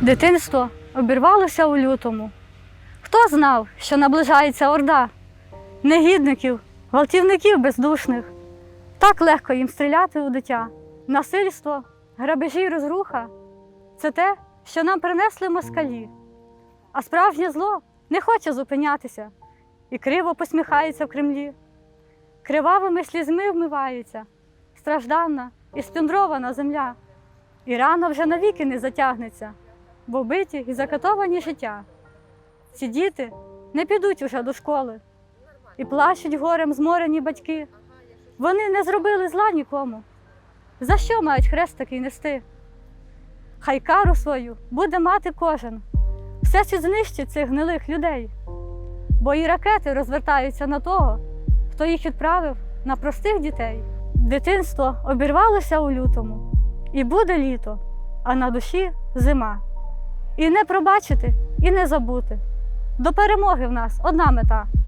Дитинство обірвалося у лютому. Хто знав, що наближається орда негідників, гвалтівників бездушних. Так легко їм стріляти у дитя. Насильство, грабежі й розруха це те, що нам принесли москалі. А справжнє зло не хоче зупинятися і криво посміхається в Кремлі. Кривавими слізьми вмивається страждана і сплюндрована земля. І рана вже навіки не затягнеться, бо вбиті і закатовані життя. Ці діти не підуть уже до школи і плачуть горем зморені батьки. Вони не зробили зла нікому. За що мають хрест такий нести? Хай кару свою буде мати кожен. Все світ знищить цих гнилих людей, бо і ракети розвертаються на того, хто їх відправив на простих дітей. Дитинство обірвалося у лютому, і буде літо, а на душі зима. І не пробачити, і не забути. До перемоги в нас одна мета